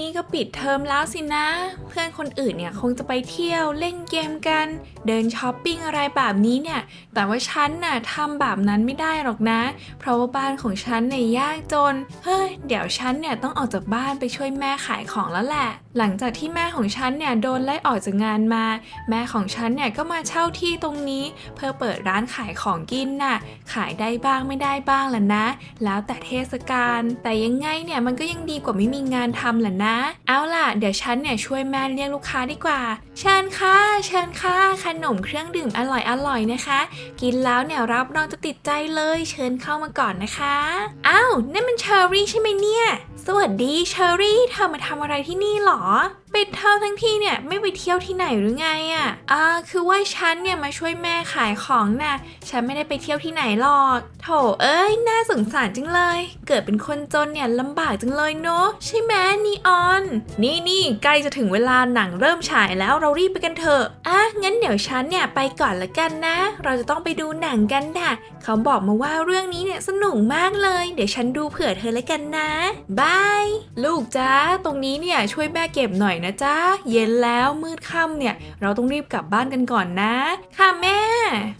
นี่ก็ปิดเทอมแล้วสินะ เพื่อนคนอื่นเนี่ยคงจะไปเที่ยวเล่นเกมกัน เดินช้อปปิ้งอะไรแบบนี้เนี่ย แต่ว่าฉันน่ะทำแบบนั้นไม่ได้หรอกนะ เพราะว่าบ้านของฉันเนี่ยยากจน เฮ้ย เดี๋ยวฉันเนี่ยต้องออกจากบ้านไปช่วยแม่ขายของแล้วแหละ หลังจากที่แม่ของฉันเนี่ยโดนไล่ออกจากงานมา แม่ของฉันเนี่ยก็มาเช่าที่ตรงนี้ เพื่อเปิดร้านขายของกินน่ะ ขายได้บ้างไม่ได้บ้างแหละนะ แล้วแต่เทศกาล แต่ยังไงเนี่ยมันก็ยังดีกว่าไม่มีงานทำแหละนะเอาล่ะ เดี๋ยวฉันเนี่ยช่วยแม่เรียกลูกค้าดีกว่า เชิญค่ะ เชิญค่ะ ขนมเครื่องดื่มอร่อยอร่อยนะคะ กินแล้วเนี่ยรับรองจะติดใจเลย เชิญเข้ามาก่อนนะคะอ้าวนั่นมันเชอรี่ใช่ไหมเนี่ย สวัสดีเชอรี่ เธอมาทำอะไรที่นี่หรอ ปิดเทอมทั้งทีเนี่ยไม่ไปเที่ยวที่ไหนหรือไงอะ่ะอ่าคือว่าฉันเนี่ยมาช่วยแม่ขายของน่ะฉันไม่ได้ไปเที่ยวที่ไหนหรอกโถเอ้ยน่าสงสารจังเลย เกิดเป็นคนจนเนี่ยลำบากจังเลยเนอะใช่ไหมนีออน นี่นี่ใกล้จะถึงเวลาหนังเริ่มฉายแล้วเรารีบไปกันเถอะอะงั้นเดี๋ยวฉันเนี่ยไปก่อนละกันนะ เราจะต้องไปดูหนังกันน่ะ เขาบอกมาว่าเรื่องนี้เนี่ยสนุกมากเลย เดี๋ยวฉันดูเผื่อเธอเลยกันนะบายลูกจ้าตรงนี้เนี่ยช่วยแม่เก็บหน่อยนะจ้าเย็นแล้วมืดค่ำเนี่ย เราต้องรีบกลับบ้านกันก่อนนะ ค่ะแม่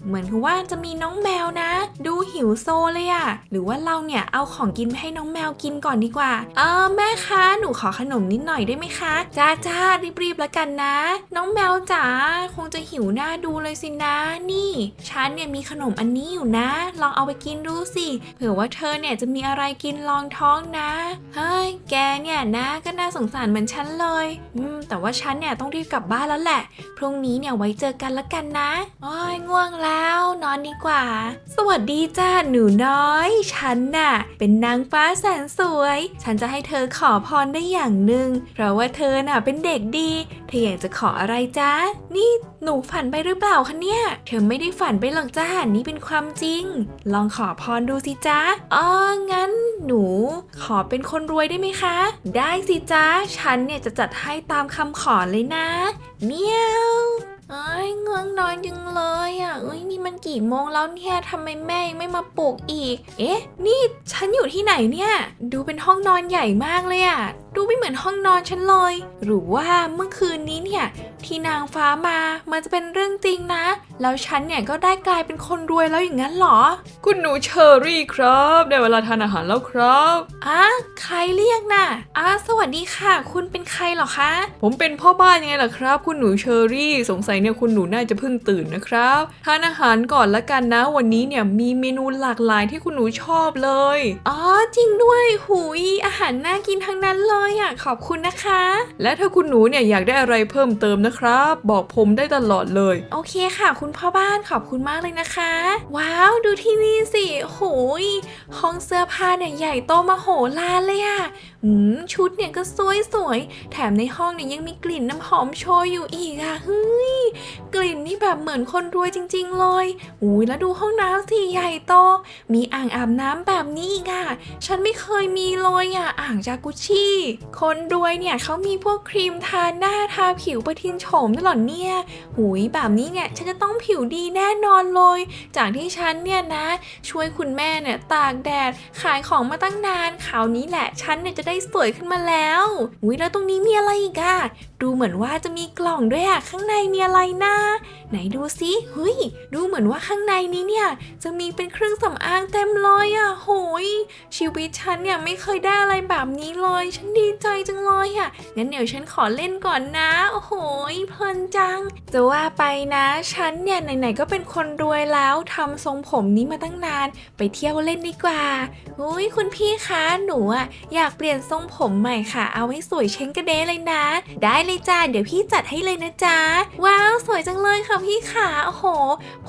เหมือนกับว่าจะมีน้องแมวนะ ดูหิวโซเลยอะหรือว่าเราเนี่ยเอาของกินไปให้น้องแมวกินก่อนดีกว่า เออแม่คะหนูขอขนมนิดหน่อยได้ไหมคะจ้าจ้ารีบๆแล้วกันนะ น้องแมวจ๋าคงจะหิวหน้าดูเลยสินะ นี่ฉันเนี่ยมีขนมอันนี้อยู่นะ ลองเอาไปกินดูสิเผื่อว่าเธอเนี่ยจะมีอะไรกินรองท้องนะเฮ้ยแกเนี่ยนะก็น่าสงสารเหมือนฉันเลยอืมแต่ว่าฉันเนี่ยต้องรีบกลับบ้านแล้วแหละ พรุ่งนี้เนี่ยไว้เจอกันละกันนะอ้อยง่วงแล้ว นอนดีกว่า สวัสดีจ้าหนูน้อย ฉันน่ะ เป็นนางฟ้าแสนสวย ฉันจะให้เธอขอพรได้อย่างหนึ่ง เพราะว่าเธอน่ะเป็นเด็กดี เธออยากจะขออะไรจ้านี่หนูฝันไปหรือเปล่าคะเนี่ย เธอไม่ได้ฝันไปหรอกจ้านี่เป็นความจริง ลองขอพรดูสิจ้าอ๋อ งั้นหนู ขอเป็นคนรวยได้ไหมคะ ได้สิจ้าฉันเนี่ยจะจัดให้ตามคำขอเลยนะ เมียว เอ้ยง่วงนอนจังเลยอะเอ้ยนี่มันกี่โมงแล้วเนี่ยทำไมแม่ยังไม่มาปลุกอีก เอ๊ะ นี่ฉันอยู่ที่ไหนเนี่ย ดูเป็นห้องนอนใหญ่มากเลยอะ ดูไม่เหมือนห้องนอนฉันเลย หรือว่าเมื่อคืนนี้เนี่ยที่นางฟ้ามามันจะเป็นเรื่องจริงนะ แล้วฉันเนี่ยก็ได้กลายเป็นคนรวยแล้วอย่างนั้นเหรอ คุณหนูเชอรี่ครับได้เวลาทานอาหารแล้วครับอะใครเรียกน่ะอะสวัสดีค่ะ คุณเป็นใครเหรอคะ ผมเป็นพ่อบ้านยังไงล่ะครับ คุณหนูเชอรี่ สงสัยเนี่ยคุณหนูน่าจะเพิ่งตื่นนะครับทานอาหารก่อนละกันนะ วันนี้เนี่ยมีเมนูหลากหลายที่คุณหนูชอบเลยอ๋อจริงด้วยหุยอาหารน่ากินทั้งนั้นเลยอะขอบคุณนะคะ และถ้าคุณหนูเนี่ยอยากได้อะไรเพิ่มเติมนะครับ บอกผมได้ตลอดเลย โอเคค่ะ คุณพ่อบ้านขอบคุณมากเลยนะคะ ว้าวดูที่นี่สิโหยห้องเสื้อผ้าเนี่ยใหญ่โตมโหฬารเลยอะอืมชุดเนี่ยก็สวยสวยๆแถมในห้องเนี่ยยังมีกลิ่นน้ำหอมโชยอยู่อีกอะเฮ้ยกลิ่นนี่แบบเหมือนคนรวยจริง ๆ เลยอุ้ยแล้วดูห้องน้ำสิใหญ่โต มีอ่างอาบน้ำแบบนี้อีกอะฉันไม่เคยมีเลยอะอ่างจากุชชี่คนรวยเนี่ยเขามีพวกครีมทาหน้าทาผิวประทินโฉมด้วยเหรอเนี่ยหุยแบบนี้เนี่ยฉันจะต้องผิวดีแน่นอนเลย จากที่ฉันเนี่ยนะ ช่วยคุณแม่เนี่ยตากแดดขายของมาตั้งนานคราวนี้แหละฉันเนี่ยจะได้สวยขึ้นมาแล้วหุยแล้วตรงนี้มีอะไรอีกอะดูเหมือนว่าจะมีกล่องด้วยอะข้างในมีอะไรนะไหนดูสิเฮ้ยดูเหมือนว่าข้างในนี้เนี่ยจะมีเป็นเครื่องสำอางเต็มเลยอะโหยชีวิตฉันเนี่ยไม่เคยได้อะไรแบบนี้เลยฉันดีใจจังเลยอะ่ะ งั้นเดี๋ยวฉันขอเล่นก่อนนะ โอ้โหเพลินจัง จะว่าไปนะ ฉันเนี่ยไหนๆก็เป็นคนรวยแล้วทำทรงผมนี้มาตั้งนาน ไปเที่ยวเล่นดีกว่าอุ้ยคุณพี่คะหนูอะอยากเปลี่ยนทรงผมใหม่ค่ะ เอาให้สวยเช้งกระเดเลยนะ ได้เลยจ้าเดี๋ยวพี่จัดให้เลยนะจ๊ะว้าวสวยจังเลยค่ะพี่ขาโอ้โห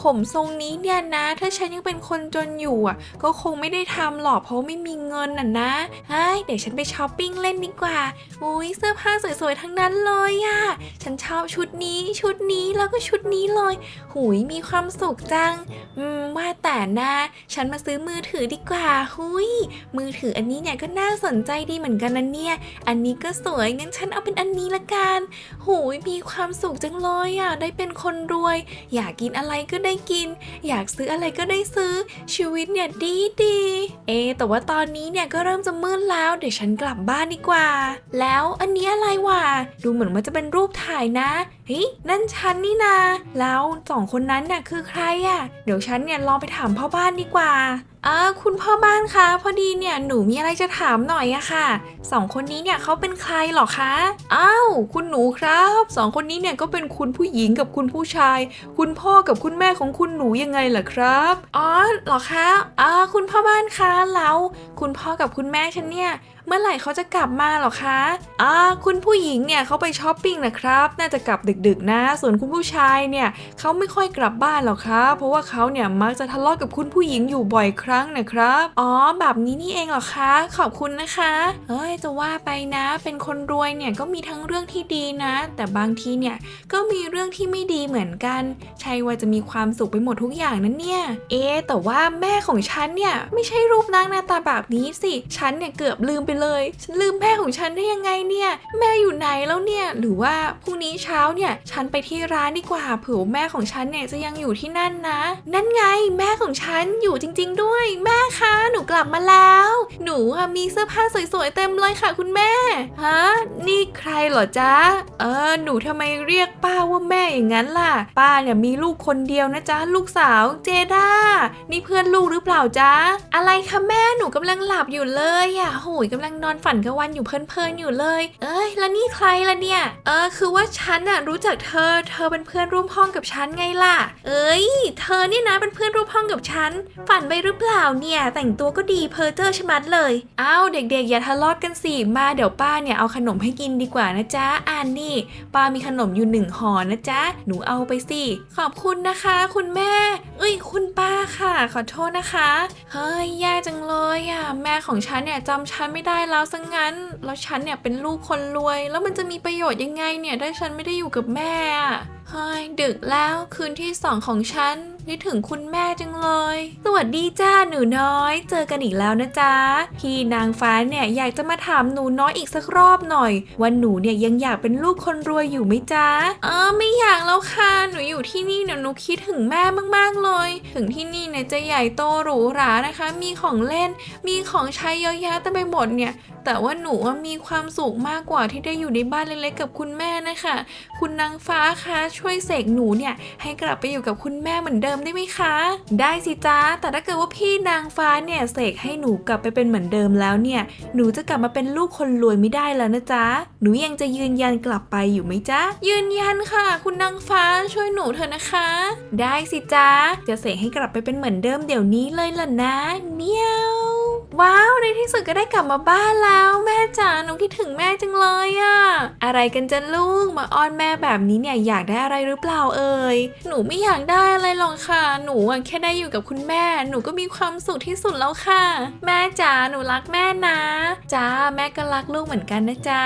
ผมทรงนี้เนี่ยนะ ถ้าฉันยังเป็นคนจนอยู่อะ ก็คงไม่ได้ทำหรอกเพราะไม่มีเงินน่ะนะเฮ้ยเดี๋ยวฉันไปช้อปปิ้งเล่นดีกว่าอุ้ยเสื้อผ้าสวยๆทั้งนั้นเลยอะฉันชอบชุดนี้ชุดนี้แล้วก็ชุดนี้เลย หุยมีความสุขจัง อืมว่าแต่นะฉันมาซื้อมือถือดีกว่า หุยมือถืออันนี้เนี่ยก็น่าสนใจดีเหมือนกันนะเนี่ย อันนี้ก็สวยงั้นฉันเอาเป็นอันนี้ละกัน หุยมีความสุขจังเลยอะได้เป็นคนรวย อยากกินอะไรก็ได้กิน อยากซื้ออะไรก็ได้ซื้อ ชีวิตเนี่ยดีดีเอแต่ว่าตอนนี้เนี่ยก็เริ่มจะมืดแล้ว เดี๋ยวฉันกลับบ้านดีกว่าแล้วอันนี้อะไรวะดูเหมือนว่าจะเป็นรูปถ่ายนะเฮ้ยนั่นฉันนี่นา แล้วสองคนนั้นน่ะคือใครอะ่ะ เดี๋ยวฉันเนี่ยลองไปถามพ่อบ้านดีกว่าอ่าคุณพ่อบ้านคะพอดีเนี่ยหนูมีอะไรจะถามหน่อยอะค่ะสองคนนี้เนี่ยเขาเป็นใครหรอคะอ้าวคุณหนูครับสองคนนี้เนี่ยก็เป็นคุณผู้หญิงกับคุณผู้ชาย คุณพ่อกับคุณแม่ของคุณหนูยังไงล่ะครับอ๋อหรอคะอ่าคุณพ่อบ้านคะแล้วคุณพ่อกับคุณแม่ฉันเนี่ย เมื่อไหร่เขาจะกลับมาหรอคะอ่าคุณผู้หญิงเนี่ยเขาไปช้อปปิ้งนะครับ น่าจะกลับดึกๆนะ ส่วนคุณผู้ชายเนี่ยเขาไม่ค่อยกลับบ้านหรอกครับ เพราะว่าเขาเนี่ยมักจะทะเลาะกับคุณผู้หญิงอยู่บ่อยครั้งนะครับ อ๋อ แบบนี้นี่เองเหรอคะ ขอบคุณนะคะเฮ้ยจะว่าไปนะ เป็นคนรวยเนี่ยก็มีทั้งเรื่องที่ดีนะ แต่บางทีเนี่ยก็มีเรื่องที่ไม่ดีเหมือนกัน ใช่ว่าจะมีความสุขไปหมดทุกอย่างนั่นเนี่ย เอ๊แต่ว่าแม่ของฉันเนี่ยไม่ใช่รูปร่างหน้าตาแบบนี้สิ ฉันเนี่ยเกือบลืมไปเลย ฉันลืมแม่ของฉันได้ยังไงเนี่ย แม่อยู่ไหนแล้วเนี่ย หรือว่าพรุ่งนี้เช้าเนี่ย ฉันไปที่ร้านดีกว่า เผื่อแม่ของฉันเนี่ยจะยังอยู่ที่นั่นนะ นั่นไงแม่ของฉันอยู่จริง ๆ ด้วย แม่คะ หนูกลับมาแล้ว หนูมีเสื้อผ้าสวยๆเต็มเลยค่ะ คุณแม่ ฮะ นี่ใครเหรอจ๊ะ เออ หนูทำไมเรียกป้าว่าแม่อย่างนั้นล่ะ ป้าเนี่ยมีลูกคนเดียวนะจ๊ะ ลูกสาวเจด้า นี่เพื่อนลูกหรือเปล่าจ๊ะ อะไรคะแม่ หนูกำลังหลับอยู่เลยอะโหยกำลังนอนฝันกลางวันอยู่เพลินๆอยู่เลย เอ้ยแล้วนี่ใครล่ะเนี่ย เออ คือว่าฉันอะรู้จักเธอ เธอเป็นเพื่อนร่วมห้องกับฉันไงล่ะ เอ้ย เธอนี่นะเป็นเพื่อนร่วมห้องกับฉัน ฝันไปหรือเปล่าเนี่ย แต่งตัวก็ดีเพอเจอร์ชะมัดเลย อ้าวเด็กๆ อย่าทะเลาะกันสิ มาเดี๋ยวป้าเนี่ยเอาขนมให้กินดีกว่านะจ๊ะอ่านนี่ ป้ามีขนมอยู่หนึ่งห่อนะจ๊ะ หนูเอาไปสิ ขอบคุณนะคะ คุณแม่ เอ้ย คุณป้าค่ะ ขอโทษนะคะ เฮ้ยแย่จังเลยอะ แม่ของฉันเนี่ยจำฉันไม่ได้แล้วซะงงั้น แล้วฉันเนี่ยเป็นลูกคนรวย แล้วมันจะมีประโยชน์ยังไงเนี่ยถ้าฉันไม่ได้อยู่กับแม่อะ เฮ้ยดึกแล้วคืนที่สองของฉันนึกถึงคุณแม่จังเลย สวัสดีจ้าหนูน้อย เจอกันอีกแล้วนะจ๊ะ พี่นางฟ้าเนี่ยอยากจะมาถามหนูน้อยอีกสักรอบหน่อย ว่าหนูเนี่ยยังอยากเป็นลูกคนรวยอยู่ไหมจ๊ะ เออไม่อยากแล้วค่ะ หนูอยู่ที่นี่เนี่ยหนูคิดถึงแม่มากๆเลย ถึงที่นี่เนี่ยจะใหญ่โตหรูหรานะคะ มีของเล่น มีของใช้เยอะแยะเต็มไปหมดเนี่ย แต่ว่าหนูมีความสุขมากกว่าที่ได้อยู่ในบ้านเล็กๆกับคุณแม่นะคะ คุณนางฟ้าคะช่วยเสกหนูเนี่ยให้กลับไปอยู่กับคุณแม่เหมือนเดิมได้ไหมคะ ได้สิจ้าแต่ถ้าเกิดว่าพี่นางฟ้าเนี่ยเสกให้หนูกลับไปเป็นเหมือนเดิมแล้วเนี่ยหนูจะกลับมาเป็นลูกคนรวยไม่ได้แล้วนะจ๊ะหนูยังจะยืนยันกลับไปอยู่ไหมจ๊ะยืนยันค่ะ คุณนางฟ้าช่วยหนูเถอะนะคะ ได้สิจ๊ะจะเสกให้กลับไปเป็นเหมือนเดิมเดี๋ยวนี้เลยล่ะนะเมียว ว้าวในที่สุดก็ได้กลับมาบ้านแล้วแม่จ๋าหนูคิดถึงแม่จังเลยอะอะไรกันจะลูกมาอ้อนแม่แบบนี้เนี่ยอยากได้อะไรหรือเปล่าเอ่ยหนูไม่อยากได้อะไรหรอกค่ะ หนูแค่ได้อยู่กับคุณแม่ หนูก็มีความสุขที่สุดแล้วค่ะ แม่จ๋าหนูรักแม่นะจ้าแม่ก็รักลูกเหมือนกันนะจ๊ะ